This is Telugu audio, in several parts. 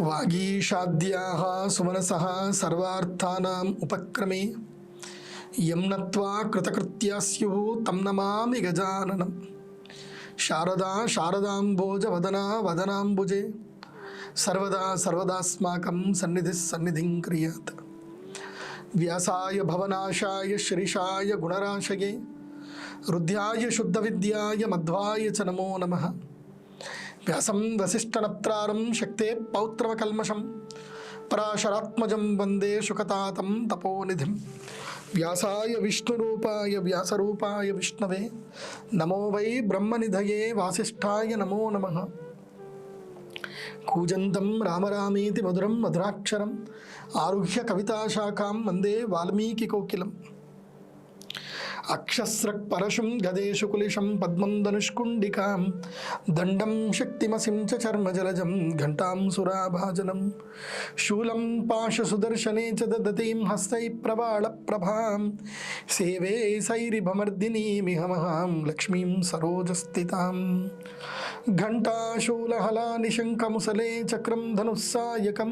వాగీషాద్యా సుమనస సర్వార్థానాం ఉపక్రమే యం నత్వా కృతకృత్యాస్యు తం నమామి గజాననం శారదా శారదాంబోజ వదనా వదనాంబుజే సర్వదా సర్వదాస్మాకం సన్నిధి సన్నిధిం క్రియాత్ వ్యాసాయ భవనాశాయ శ్రీషాయ గుణరాశయే రుద్ధ్యాయ శుద్ధ విద్యాయ మధ్వాయ చ నమో నమః వ్యాసం వసిష్ఠనప్తారం శక్తే పౌత్రవకల్మషం. పరాశరాత్మజం వందే శుకతాతం తపోనిధిం వ్యాసాయ విష్ణురూపాయ వ్యాసరూపాయ విష్ణవే. నమో వై బ్రహ్మనిధయే వాసిష్ఠాయ నమో నమ. కూజంతం రామరామేతి మధురం మధురాక్షరం. ఆరుహ్య కవితాశాఖాం వందే వాల్మీకి కోకిలం. అక్షస్రక్ పరశుం గదేషు కులిషం పద్మం ధనుష్కుండికాం దండం శక్తిమసిం చ చర్మజలజం ఘంటాం సురాభాజనం. శూలం పాశసుదర్శనే చ దదతీం హస్తై ప్రవాళ ప్రభాం సేవే సైరిభమర్దినీమిహమహాం లక్ష్మీం సరోజస్థితాం. घण्टाशूलहलानिशङ्कमुसले चक्रं धनुस्सायकं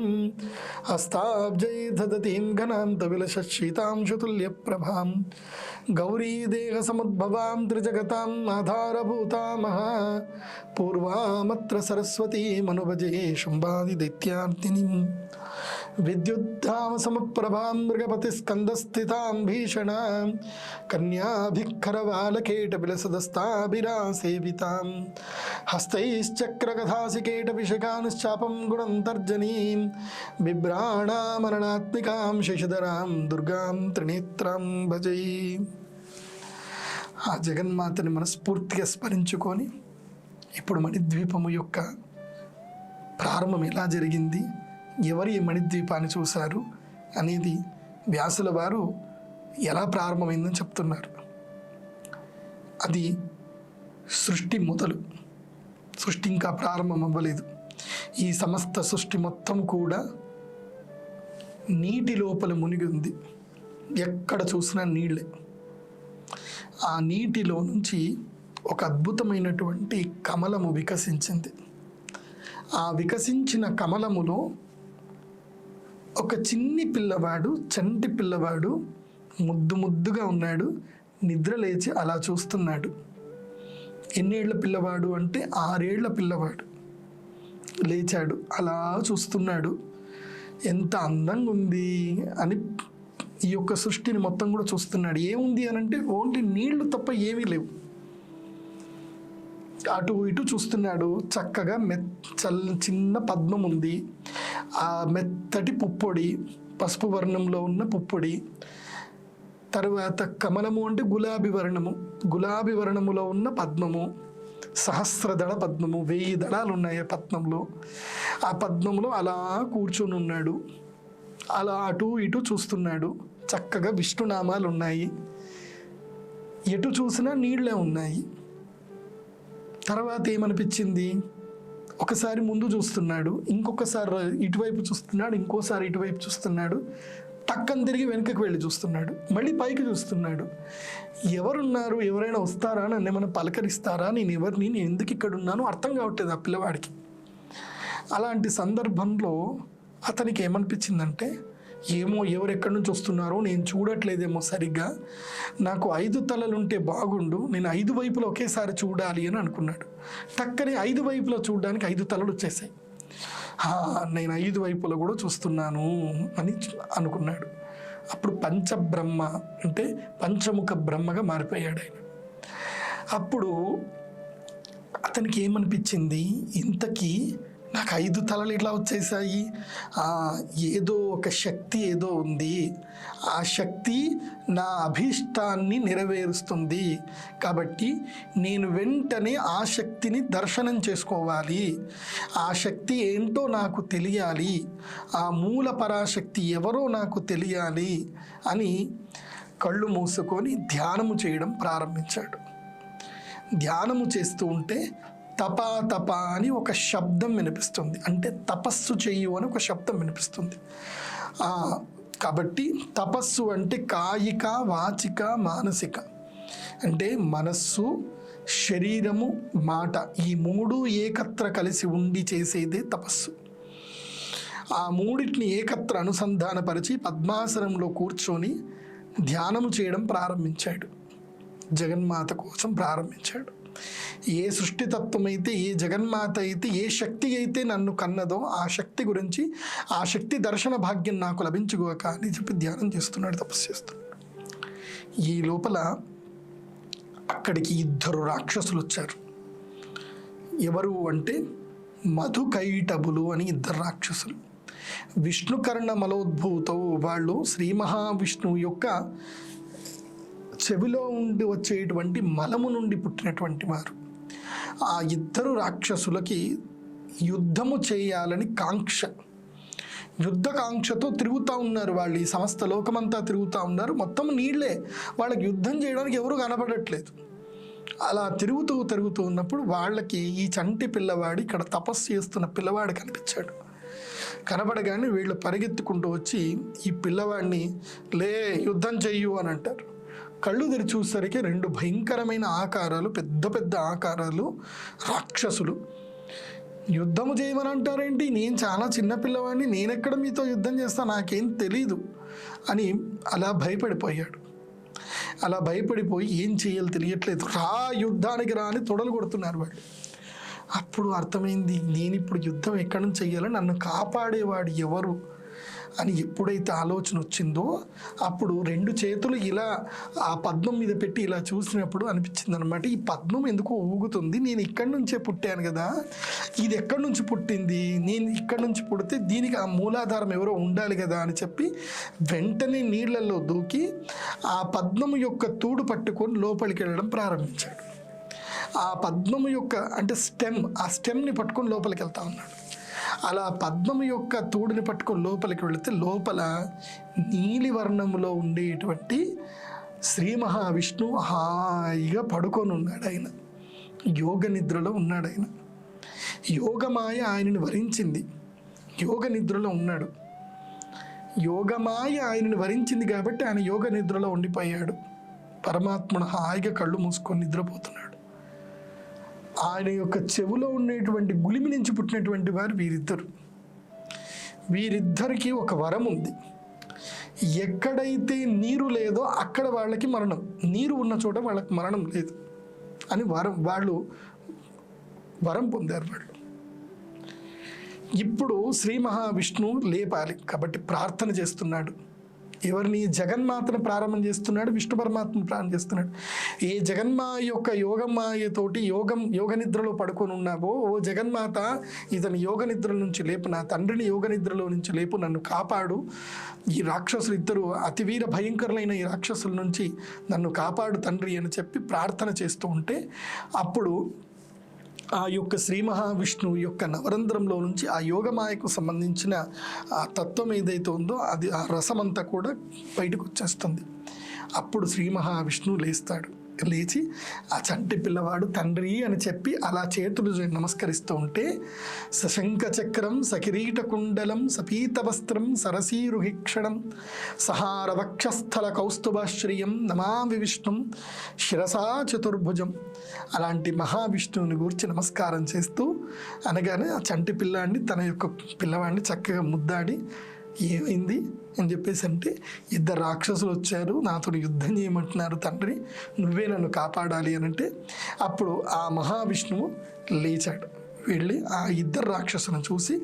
हस्ताब्जै ददतीं घनान्तविलसशीतांशुतुल्यप्रभां गौरीदेहसमुद्भवां त्रिजगताम् आधारभूतामः पूर्वामत्र सरस्वतीमनुभजे విద్యుద్ధామ సమప్రభాం మృగపతి స్కందస్థితాం భీషణ కన్యాభిఖరవాలకేట విలసదస్థాభిరాసేవితాం హస్తైశ్చక్రకథాసికేటభిషకానుశ్చాపం గుణం తర్జనీం బిభ్రాణామరణాత్మికాం శశిధరాం దుర్గాం త్రినేత్రాం భజై ఆ జగన్మాతని మనస్ఫూర్తిగా స్మరించుకొని ఇప్పుడు మణిద్వీపము యొక్క ప్రారంభం ఎలా జరిగింది? ఎవరు ఈ మణిద్వీపాన్ని చూశారు అనేది వ్యాసుల వారు ఎలా ప్రారంభమైందని చెప్తున్నారు. అది సృష్టి మొదలు. సృష్టి ఇంకా ప్రారంభం అవ్వలేదు ఈ సమస్త సృష్టి మొత్తం కూడా నీటి లోపల మునిగి ఉంది. ఎక్కడ చూసినా నీళ్ళే. ఆ నీటిలో నుంచి ఒక అద్భుతమైనటువంటి కమలము వికసించింది. ఆ వికసించిన కమలములో ఒక చిన్ని పిల్లవాడు చంటి పిల్లవాడు ముద్దు ముద్దుగా ఉన్నాడు నిద్ర లేచి అలా చూస్తున్నాడు. ఎన్నేళ్ళ పిల్లవాడు అంటే ఆరేళ్ళ పిల్లవాడు. లేచాడు అలా చూస్తున్నాడు. ఎంత అందంగా ఉంది అని ఈ యొక్క సృష్టిని మొత్తం కూడా చూస్తున్నాడు. ఏముంది అని అంటే ఓన్లీ నీళ్ళు తప్ప ఏమీ లేవు. అటు ఇటు చూస్తున్నాడు చక్కగా మె చల్ చిన్న పద్మం ఉంది. ఆ మెత్తటి పుప్పొడి పసుపు వర్ణంలో ఉన్న పుప్పొడి తరువాత కమలము అంటే గులాబీ వర్ణము. గులాబీ వర్ణములో ఉన్న పద్మము సహస్రదళ పద్మము వెయ్యి దళాలు ఉన్నాయి ఆ పద్మంలో. ఆ పద్మంలో అలా కూర్చొని ఉన్నాడు. అలా అటు ఇటు చూస్తున్నాడు. చక్కగా విష్ణునామాలు ఉన్నాయి. ఎటు చూసినా నీళ్ళే ఉన్నాయి. తర్వాత ఏమనిపించింది? ఒకసారి ముందు చూస్తున్నాడు ఇంకొకసారి ఇటువైపు చూస్తున్నాడు ఇంకోసారి ఇటువైపు చూస్తున్నాడు టక్కన తిరిగి వెనుకకు వెళ్ళి చూస్తున్నాడు మళ్ళీ పైకి చూస్తున్నాడు. ఎవరున్నారు ఎవరైనా వస్తారా నన్ను ఏమైనా పలకరిస్తారా? నేను ఎవరిని నేను ఎందుకు ఇక్కడ ఉన్నాను అర్థం కావట్లేదు ఆ పిల్లవాడికి. అలాంటి సందర్భంలో అతనికి ఏమనిపించిందంటే ఏమో ఎవరు ఎక్కడి నుంచి వస్తున్నారో నేను చూడట్లేదేమో సరిగ్గా. నాకు ఐదు తలలుంటే బాగుండు నేను ఐదు వైపులు ఒకేసారి చూడాలి అని అనుకున్నాడు. టక్కని ఐదు వైపులో చూడడానికి ఐదు తలలు వచ్చేసాయి. నేను ఐదు వైపులో కూడా చూస్తున్నాను అని అనుకున్నాడు. అప్పుడు పంచబ్రహ్మ అంటే పంచముఖ బ్రహ్మగా మారిపోయాడు ఆయన. అప్పుడు అతనికి ఏమనిపించింది? ఇంతకీ నాకు ఐదు తలలు ఇట్లా వచ్చేసాయి. ఏదో ఒక శక్తి ఏదో ఉంది. ఆ శక్తి నా అభీష్టాన్ని నెరవేరుస్తుంది. కాబట్టి నేను వెంటనే ఆ శక్తిని దర్శనం చేసుకోవాలి. ఆ శక్తి ఏంటో నాకు తెలియాలి. ఆ మూల పరాశక్తి ఎవరో నాకు తెలియాలి అని కళ్ళు మూసుకొని ధ్యానము చేయడం ప్రారంభించాడు. ధ్యానము చేస్తూ ఉంటే తపా తప అని ఒక శబ్దం వినిపిస్తుంది. అంటే తపస్సు చెయ్యు అని ఒక శబ్దం వినిపిస్తుంది. కాబట్టి తపస్సు అంటే కాయిక వాచిక మానసిక. అంటే మనస్సు శరీరము మాట ఈ మూడు ఏకత్ర కలిసి ఉండి చేసేదే తపస్సు. ఆ మూడింటిని ఏకత్ర అనుసంధానపరిచి పద్మాసనంలో కూర్చొని ధ్యానము చేయడం ప్రారంభించాడు. జగన్మాత కోసం ప్రారంభించాడు. ఏ సృష్టితత్వం అయితే ఏ జగన్మాత అయితే ఏ శక్తి అయితే నన్ను కన్నదో ఆ శక్తి గురించి ఆ శక్తి దర్శన భాగ్యం నాకు లభించుకోక అని చెప్పి ధ్యానం చేస్తున్నాడు తపస్సు చేస్తున్నాడు. ఈ లోపల అక్కడికి ఇద్దరు రాక్షసులు వచ్చారు. ఎవరు అంటే మధుకైటబులు అని ఇద్దరు రాక్షసులు. విష్ణుకర్ణ మలోద్భూతవు వాళ్ళు శ్రీ మహావిష్ణువు యొక్క చెవిలో ఉండి వచ్చేటువంటి మలము నుండి పుట్టినటువంటి వారు. ఆ ఇద్దరు రాక్షసులకి యుద్ధము చేయాలని కాంక్ష. యుద్ధకాంక్షతో తిరుగుతూ ఉన్నారు వాళ్ళు. ఈ సమస్త లోకమంతా తిరుగుతూ ఉన్నారు. మొత్తం నీళ్ళే వాళ్ళకి యుద్ధం చేయడానికి ఎవరు కనపడట్లేదు. అలా తిరుగుతూ తిరుగుతూ ఉన్నప్పుడు వాళ్ళకి ఈ చంటి పిల్లవాడు ఇక్కడ తపస్సు చేస్తున్న పిల్లవాడు కనిపించాడు. కనబడగానే వీళ్ళు పరిగెత్తుకుంటూ వచ్చి ఈ పిల్లవాడిని లే యుద్ధం చెయ్యు అని అంటారు. కళ్ళు తెరిచి చూసేసరికి రెండు భయంకరమైన ఆకారాలు పెద్ద పెద్ద ఆకారాలు రాక్షసులు. యుద్ధము చేయమని అంటారేంటి? నేను చాలా చిన్నపిల్లవాడిని నేనెక్కడ మీతో యుద్ధం చేస్తా? నాకేం తెలీదు అని అలా భయపడిపోయాడు. అలా భయపడిపోయి ఏం చేయాలో తెలియట్లేదు. రా యుద్ధానికి రా అని తొడలు కొడుతున్నారు వాళ్ళు. అప్పుడు అర్థమైంది నేను ఇప్పుడు యుద్ధం ఎక్కడి నుంచి చెయ్యాలో నన్ను కాపాడేవాడు ఎవరు? అని ఎప్పుడైతే ఆలోచన వచ్చిందో అప్పుడు రెండు చేతులు ఇలా ఆ పద్మం మీద పెట్టి ఇలా చూసినప్పుడు అనిపించింది అనమాట ఈ పద్మం ఎందుకో ఊగుతుంది. నేను ఇక్కడి నుంచే పుట్టాను కదా. ఇది ఎక్కడి నుంచి పుట్టింది? నేను ఇక్కడి నుంచి పుడితే దీనికి ఆ మూలాధారం ఎవరో ఉండాలి కదా అని చెప్పి వెంటనే నీళ్ళలో దూకి ఆ పద్మము యొక్క తూడు పట్టుకొని లోపలికి వెళ్ళడం ప్రారంభించాడు. ఆ పద్మము యొక్క అంటే స్టెమ్ ఆ స్టెమ్ని పట్టుకొని లోపలికి వెళ్తా ఉన్నాడు. అలా పద్మం యొక్క తోడుని పట్టుకొని లోపలికి వెళితే లోపల నీలి వర్ణములో ఉండేటువంటి శ్రీ మహావిష్ణువు హాయిగా పడుకొని ఉన్నాడు ఆయన. యోగ నిద్రలో ఉన్నాడు ఆయన. యోగమాయ ఆయనని వరించింది. యోగ నిద్రలో ఉన్నాడు. యోగమాయ ఆయనని వరించింది కాబట్టి ఆయన యోగ నిద్రలో ఉండిపోయాడు. పరమాత్మను హాయిగా కళ్ళు మూసుకొని నిద్రపోతున్నాడు. ఆయన యొక్క చెవులో ఉండేటువంటి గులిమి నుంచి పుట్టినటువంటి వారు వీరిద్దరు. వీరిద్దరికి ఒక వరం ఉంది. ఎక్కడైతే నీరు లేదో అక్కడ వాళ్ళకి మరణం. నీరు ఉన్న చోట వాళ్ళకి మరణం లేదు అని వరం వాళ్ళు వరం పొందారు వాళ్ళు. ఇప్పుడు శ్రీ మహావిష్ణువు లేపాలి. కాబట్టి ప్రార్థన చేస్తున్నాడు. ఎవరిని జగన్మాతను ప్రారంభం చేస్తున్నాడు విష్ణు పరమాత్మను ప్రారంభం చేస్తున్నాడు. ఏ జగన్మాయ యొక్క యోగమాయతోటి యోగం యోగ నిద్రలో పడుకొని ఉన్నావో ఓ జగన్మాత ఇతని యోగ నిద్ర నుంచి లేపు నా తండ్రిని యోగ నిద్రలో నుంచి లేపు నన్ను కాపాడు. ఈ రాక్షసులు ఇద్దరు అతివీర భయంకరులైన ఈ రాక్షసుల నుంచి నన్ను కాపాడు తండ్రి అని చెప్పి ప్రార్థన చేస్తూ ఉంటే అప్పుడు ఆ యొక్క శ్రీ మహావిష్ణువు యొక్క నవరంధ్రంలో నుంచి ఆ యోగమాయకు సంబంధించిన ఆ తత్వం ఏదైతే ఉందో అది ఆ రసమంతా కూడా బయటకు వచ్చేస్తుంది. అప్పుడు శ్రీ మహావిష్ణువు లేస్తాడు. లేచి ఆ చంటి పిల్లవాడు తండ్రి అని చెప్పి అలా చేతులు నమస్కరిస్తూ ఉంటే సశంఖ చక్రం సకిరీట కుండలం సపీత వస్త్రం సరసీరుహిక్షణం సహార వక్షస్థల కౌస్తుభాశ్రియం నమామి విష్ణుం శిరసా చతుర్భుజం అలాంటి మహావిష్ణువుని గురించి నమస్కారం చేస్తూ అనగానే ఆ చంటి పిల్లాడిని తన యొక్క పిల్లవాడిని చక్కగా ముద్దాడి ఏమైంది అని చెప్పేసి అంటే ఇద్దరు రాక్షసులు వచ్చారు నాతో యుద్ధం చేయమంటున్నారు తండ్రి నువ్వే నన్ను కాపాడాలి అని అంటే అప్పుడు ఆ మహావిష్ణువు లేచాడు. వెళ్ళి ఆ ఇద్దరు రాక్షసులను చూసి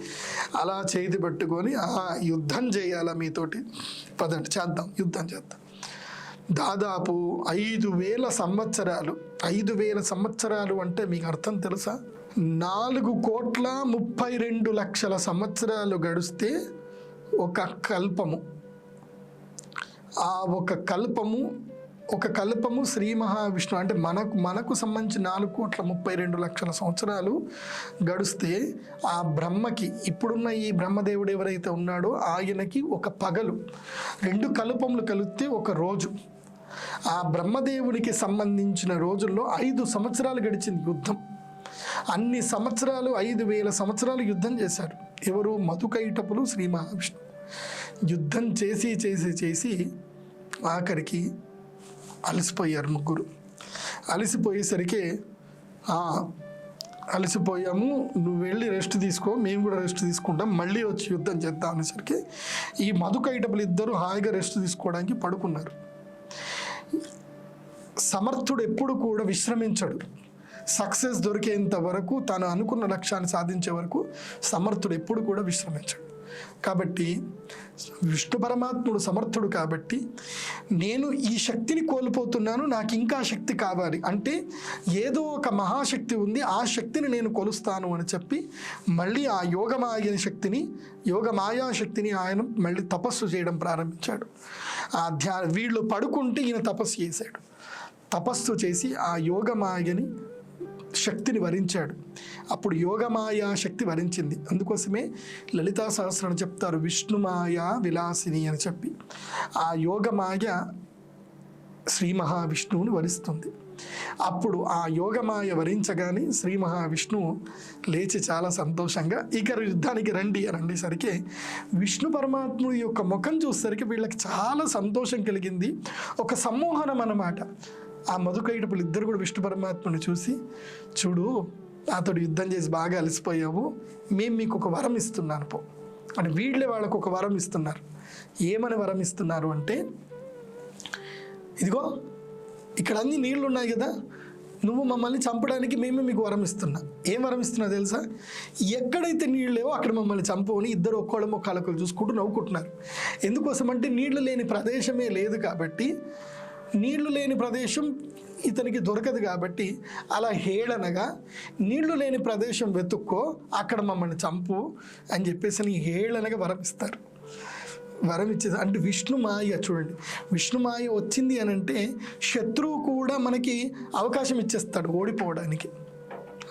అలా చేతి పట్టుకొని ఆ యుద్ధం చేయాలా మీతోటి? పదండి చేద్దాం యుద్ధం చేద్దాం. దాదాపు ఐదు వేల సంవత్సరాలు ఐదు వేల సంవత్సరాలు అంటే మీకు అర్థం తెలుసా? నాలుగు కోట్ల ముప్పై రెండు లక్షల సంవత్సరాలు గడిస్తే ఒక కల్పము. ఆ ఒక కల్పము ఒక కల్పము శ్రీ మహావిష్ణు అంటే మనకు మనకు సంబంధించి నాలుగు కోట్ల ముప్పై రెండు లక్షల సంవత్సరాలు గడిస్తే ఆ బ్రహ్మకి ఇప్పుడున్న ఈ బ్రహ్మదేవుడు ఎవరైతే ఉన్నాడో ఆయనకి ఒక పగలు రెండు కల్పములు కలిస్తే ఒక రోజు. ఆ బ్రహ్మదేవునికి సంబంధించిన రోజుల్లో ఐదు సంవత్సరాలు గడిచింది యుద్ధం. అన్ని సంవత్సరాలు ఐదు వేల సంవత్సరాలు యుద్ధం చేశారు ఎవరు? మధుకైటపులు శ్రీ మహావిష్ణు యుద్ధం చేసి చేసి చేసి ఆఖరికి అలసిపోయారు ముగ్గురు. అలసిపోయేసరికి అలసిపోయాము నువ్వు వెళ్ళి రెస్ట్ తీసుకో మేము కూడా రెస్ట్ తీసుకుంటాం మళ్ళీ వచ్చి యుద్ధం చేద్దాం అనేసరికి ఈ మధుకైటపులు ఇద్దరు హాయిగా రెస్ట్ తీసుకోవడానికి పడుకున్నారు. సమర్థుడు ఎప్పుడు కూడా విశ్రమించడు. సక్సెస్ దొరికేంత వరకు తాను అనుకున్న లక్ష్యాన్ని సాధించే వరకు సమర్థుడు ఎప్పుడు కూడా విశ్రమించడు. కాబట్టి విష్ణు పరమాత్ముడు సమర్థుడు కాబట్టి నేను ఈ శక్తిని కోల్పోతున్నాను నాకు ఇంకా శక్తి కావాలి. అంటే ఏదో ఒక మహాశక్తి ఉంది ఆ శక్తిని నేను కొలుస్తాను అని చెప్పి మళ్ళీ ఆ యోగమాయని శక్తిని యోగమాయా శక్తిని ఆయన మళ్ళీ తపస్సు చేయడం ప్రారంభించాడు. ఆ ధ్యా వీళ్ళు పడుకుంటే ఈయన తపస్సు చేశాడు. తపస్సు చేసి ఆ యోగమాయని శక్తిని వరించాడు. అప్పుడు యోగమాయా శక్తి వరించింది. అందుకోసమే లలితా సహస్రం చెప్తారు. విష్ణుమాయ విలాసిని అని చెప్పి. ఆ యోగమాయ శ్రీ మహావిష్ణువుని వరిస్తుంది. అప్పుడు ఆ యోగమాయ వరించగానే శ్రీ మహావిష్ణువు లేచి చాలా సంతోషంగా ఇక యుద్ధానికి రండి అని అనేసరికి విష్ణు పరమాత్ముడి యొక్క ముఖం చూసేసరికి వీళ్ళకి చాలా సంతోషం కలిగింది. ఒక సమ్మోహనం అన్నమాట. ఆ మధుకైటపులు ఇద్దరు కూడా విష్ణు పరమాత్మను చూసి చూడు అతడు యుద్ధం చేసి బాగా అలసిపోయావు. మేము మీకు ఒక వరం ఇస్తున్నాను పో. అని వీళ్ళే వాళ్ళకు ఒక వరం ఇస్తున్నారు. ఏమని వరం ఇస్తున్నారు అంటే ఇదిగో ఇక్కడ అన్ని నీళ్ళు ఉన్నాయి కదా నువ్వు మమ్మల్ని చంపడానికి మేమే మీకు వరం ఇస్తున్నా. ఏం వరం ఇస్తున్నా తెలుసా? ఎక్కడైతే నీళ్ళు లేవో అక్కడ మమ్మల్ని చంపవని ఇద్దరు ఒక్కోళ్ళ ఒక్కళ్ళకొకరు చూసుకుంటూ నవ్వుకుంటున్నారు. ఎందుకోసం అంటే నీళ్ళు లేని ప్రదేశమే లేదు కాబట్టి నీళ్ళు లేని ప్రదేశం ఇతనికి దొరకదు కాబట్టి అలా హేళనగా నీళ్ళు లేని ప్రదేశం వెతుక్కో అక్కడ మమ్మల్ని చంపు అని చెప్పేసి అని హేళనగా వరం ఇస్తారు. వరం ఇచ్చేది. అంటే విష్ణుమాయ చూడండి. విష్ణుమాయ వచ్చింది అని అంటే శత్రువు కూడా మనకి అవకాశం ఇచ్చేస్తాడు ఓడిపోవడానికి.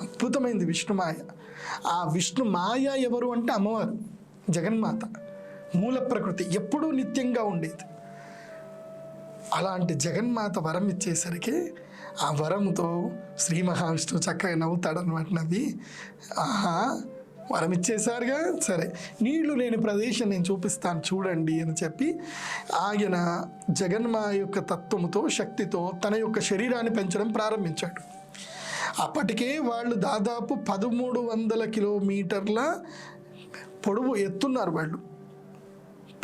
అద్భుతమైంది విష్ణుమాయ ఆ విష్ణుమాయ ఎవరు అంటే అమ్మవారు జగన్మాత. మూల ప్రకృతి ఎప్పుడూ నిత్యంగా ఉండేది. అలాంటి జగన్మాత వరం ఇచ్చేసరికి ఆ వరంతో శ్రీ మహావిష్ణువు చక్కగా నవ్వుతాడనమాట నవ్వి ఆహా వరం ఇచ్చేసారుగా సరే నీళ్ళు లేని ప్రదేశం నేను చూపిస్తాను చూడండి అని చెప్పి ఆయన జగన్మా యొక్క తత్వముతో శక్తితో తన యొక్క శరీరాన్ని పెంచడం ప్రారంభించాడు. అప్పటికే వాళ్ళు దాదాపు పదమూడు వందల కిలోమీటర్ల పొడవు ఎత్తున్నారు వాళ్ళు.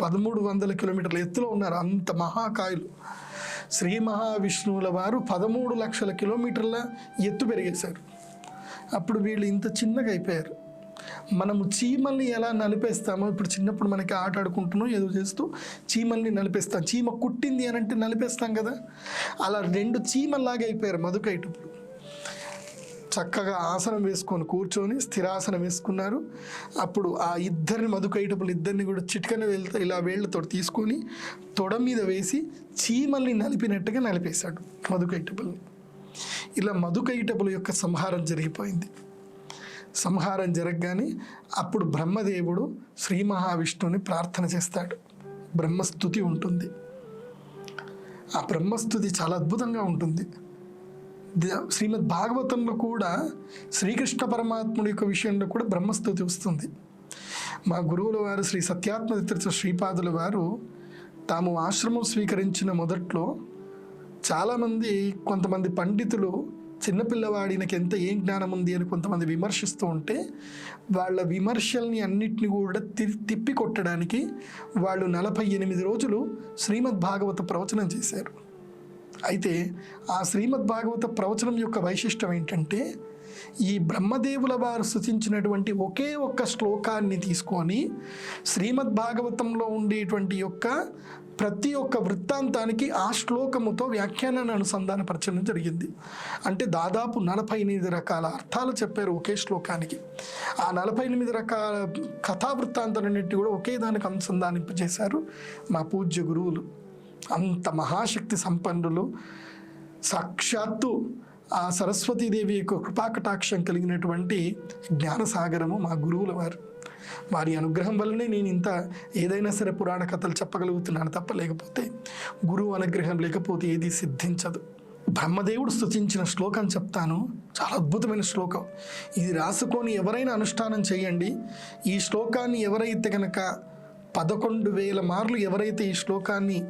పదమూడు వందల కిలోమీటర్ల ఎత్తులో ఉన్నారు అంత మహాకాయలు. శ్రీ మహావిష్ణువుల వారు పదమూడు లక్షల కిలోమీటర్ల ఎత్తు పెరిగేశారు. అప్పుడు వీళ్ళు ఇంత చిన్నగా అయిపోయారు. మనము చీమల్ని ఎలా నలిపేస్తామో ఇప్పుడు చిన్నప్పుడు మనకి ఆట ఆడుకుంటున్నాం ఏదో చేస్తూ చీమల్ని నలిపేస్తాం. చీమ కుట్టింది అని అంటే నలిపేస్తాం కదా. అలా రెండు చీమల్లాగా అయిపోయారు మధుకైటప్పుడు. చక్కగా ఆసనం వేసుకొని కూర్చొని స్థిరాసనం వేసుకున్నారు. అప్పుడు ఆ ఇద్దరిని మధుకైటపులు ఇద్దరిని కూడా చిటికన వెళ్తా ఇలా వేళ్ళతో తీసుకొని తొడ మీద వేసి చీమల్ని నలిపినట్టుగా నలిపేశాడు మధుకైటపుల్ని ఇలా మధుకైటపుల యొక్క సంహారం జరిగిపోయింది. సంహారం జరగగానే అప్పుడు బ్రహ్మదేవుడు శ్రీ మహావిష్ణువుని ప్రార్థన చేస్తాడు. బ్రహ్మస్థుతి ఉంటుంది. ఆ బ్రహ్మస్థుతి చాలా అద్భుతంగా ఉంటుంది. శ్రీమద్ భాగవతంలో కూడా శ్రీకృష్ణ పరమాత్ముడి యొక్క విషయంలో కూడా బ్రహ్మస్థుతి వస్తుంది. మా గురువుల వారు శ్రీ సత్యాత్మతీర్థ శ్రీపాదుల వారు తాము ఆశ్రమం స్వీకరించిన మొదట్లో చాలామంది కొంతమంది పండితులు చిన్నపిల్లవాడినకి ఎంత ఏం జ్ఞానం ఉంది అని కొంతమంది విమర్శిస్తూ ఉంటే వాళ్ళ విమర్శల్ని అన్నిటిని కూడా తి- తిప్పి కొట్టడానికి వాళ్ళు నలభై ఎనిమిది రోజులు శ్రీమద్ భాగవత ప్రవచనం చేశారు. అయితే ఆ శ్రీమద్ భాగవత ప్రవచనం యొక్క వైశిష్టం ఏంటంటే ఈ బ్రహ్మదేవుల వారు సూచించినటువంటి ఒకే ఒక్క శ్లోకాన్ని తీసుకొని శ్రీమద్ భాగవతంలో ఉండేటువంటి యొక్క ప్రతి ఒక్క వృత్తాంతానికి ఆ శ్లోకముతో వ్యాఖ్యానాన్ని అనుసంధానపరచడం జరిగింది. అంటే దాదాపు నలభై ఎనిమిది రకాల అర్థాలు చెప్పారు ఒకే శ్లోకానికి. ఆ నలభై ఎనిమిది రకాల కథా వృత్తాంతాలన్నింటినీ కూడా ఒకే దానికి అనుసంధానింపజేశారు మా పూజ్య గురువులు. అంత మహాశక్తి సంపన్నులు సాక్షాత్తు ఆ సరస్వతీదేవి యొక్క కృపాకటాక్షం కలిగినటువంటి జ్ఞానసాగరము మా గురువుల వారు. వారి అనుగ్రహం వల్లనే నేను ఇంత ఏదైనా సరే పురాణ కథలు చెప్పగలుగుతున్నాను తప్ప లేకపోతే గురువు అనుగ్రహం లేకపోతే ఏది సిద్ధించదు. బ్రహ్మదేవుడు స్తుతించిన శ్లోకం చెప్తాను. చాలా అద్భుతమైన శ్లోకం. ఇది రాసుకొని ఎవరైనా అనుష్ఠానం చేయండి. ఈ శ్లోకాన్ని ఎవరైతే కనుక పదకొండు వేల మార్లు ఎవరైతే ఈ శ్లోకాన్ని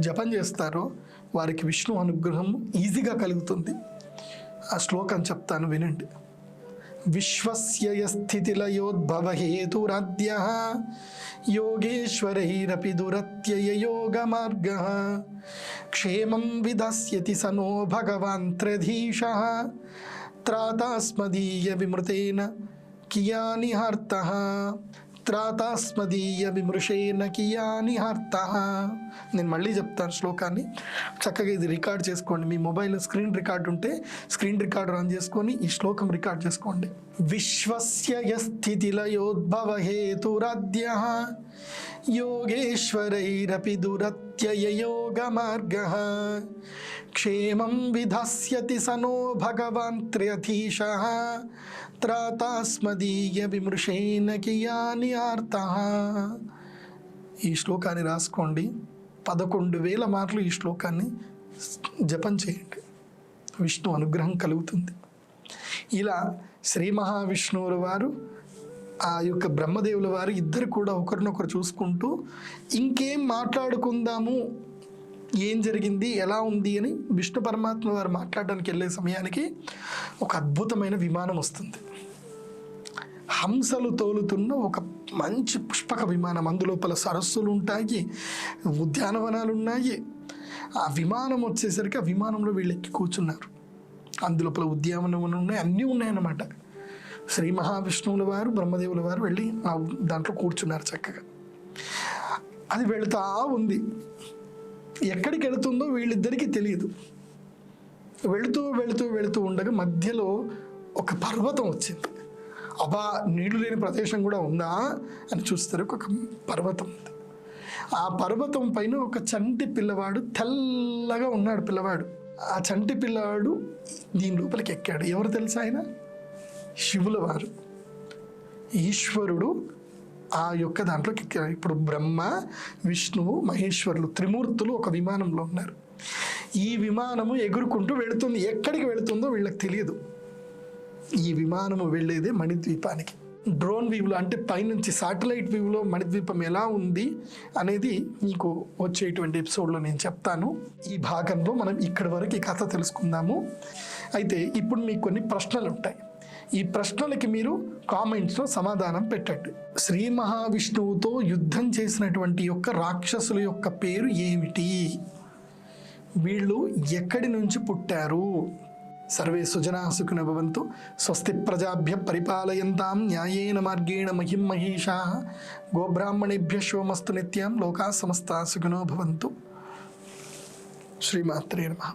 జపం చేస్తారో వారికి విష్ణు అనుగ్రహం ఈజీగా కలుగుతుంది. ఆ శ్లోకం చెప్తాను వినండి. విశ్వస్యయస్థితిలయోద్భవహేతురాద్య యోగేశ్వరైరపి దురత్యయ యోగమార్గः క్షేమం విదస్యతి సనో భగవాన్ త్రధీశ త్రాతాస్మదీయ విమృతేన కియాని హర్తः త్రాతాస్మదీయ విమృషేణ కియాని హర్తः నేను మళ్ళీ చెప్తాను శ్లోకాన్ని. చక్కగా ఇది రికార్డ్ చేసుకోండి. మీ మొబైల్లో స్క్రీన్ రికార్డ్ ఉంటే స్క్రీన్ రికార్డ్ రన్ చేసుకొని ఈ శ్లోకం రికార్డ్ చేసుకోండి. విశ్వస్య స్థితిలయోద్భవ హేతురాద్య యోగేశ్వరైరపి దురత్యయ యోగ మార్గ క్షేమం విధస్యతి సనో భగవాన్ త్ర్యధీశ త్రాతాస్మదీయ విమృషేన కియాని ఆర్త. ఈ శ్లోకాన్ని రాసుకోండి. పదకొండు వేల మార్లు ఈ శ్లోకాన్ని జపం చేయండి. విష్ణు అనుగ్రహం కలుగుతుంది. ఇలా శ్రీ మహావిష్ణువుల వారు ఆ యొక్క బ్రహ్మదేవుల వారు ఇద్దరు కూడా ఒకరినొకరు చూసుకుంటూ ఇంకేం మాట్లాడుకుందాము? ఏం జరిగింది? ఎలా ఉంది? అని విష్ణు పరమాత్మ వారు మాట్లాడడానికి వెళ్ళే సమయానికి ఒక అద్భుతమైన విమానం వస్తుంది. హంసలు తోలుతున్న ఒక మంచి పుష్పక విమానం అందులోపల సరస్సులు ఉంటాయి ఉద్యానవనాలు ఉన్నాయి ఆ విమానం వచ్చేసరికి ఆ విమానంలో వీళ్ళు ఎక్కి కూర్చున్నారు. అందులోపల ఉద్యానవనం ఉన్నాయి అన్నీ ఉన్నాయన్నమాట. శ్రీ మహావిష్ణువుల వారు బ్రహ్మదేవుల వారు వెళ్ళి ఆ దాంట్లో కూర్చున్నారు చక్కగా. అది వెళుతా ఉంది. ఎక్కడికి వెళుతుందో వీళ్ళిద్దరికీ తెలియదు. వెళుతూ వెళుతూ వెళుతూ ఉండగా మధ్యలో ఒక పర్వతం వచ్చింది. అబ్బా నీళ్ళు లేని ప్రదేశం కూడా ఉందా అని చూస్తారు. ఒక పర్వతం ఉంది. ఆ పర్వతం పైన ఒక చంటి పిల్లవాడు తెల్లగా ఉన్నాడు పిల్లవాడు. ఆ చంటి పిల్లవాడు దీని లోపలికి ఎక్కాడు. ఎవరు తెలుసా ఆయన? శివుల వారు. ఈశ్వరుడు ఆ యొక్క దాంట్లోకి ఎక్కాడు. ఇప్పుడు బ్రహ్మ విష్ణువు మహేశ్వరులు త్రిమూర్తులు ఒక విమానంలో ఉన్నారు. ఈ విమానము ఎగురుకుంటూ వెళుతుంది. ఎక్కడికి వెళుతుందో వీళ్ళకి తెలియదు. ఈ విమానము వెళ్ళేదే మణిద్వీపానికి. డ్రోన్ వ్యూలో అంటే పైనుంచి శాటిలైట్ వ్యూలో మణిద్వీపం ఎలా ఉంది అనేది మీకు వచ్చేటువంటి ఎపిసోడ్లో నేను చెప్తాను. ఈ భాగంలో మనం ఇక్కడి వరకు ఈ కథ తెలుసుకుందాము. అయితే ఇప్పుడు మీకు కొన్ని ప్రశ్నలు ఉంటాయి. ఈ ప్రశ్నలకి మీరు కామెంట్స్లో సమాధానం పెట్టండి. శ్రీ మహావిష్ణువుతో యుద్ధం చేసినటువంటి యొక్క రాక్షసుల యొక్క పేరు ఏమిటి? వీళ్ళు ఎక్కడి నుంచి పుట్టారు? సర్వే సుజనా సుఖిన భవంతు. స్వస్తి ప్రజాభ్య పరిపాలయంతాం న్యాయేన మార్గేణ మహిం మహిషా. గోబ్రాహ్మణేభ్య శోమస్తు నిత్యం లోకా సమస్త సుఖినో భవంతు. శ్రీమాత్రే నమః.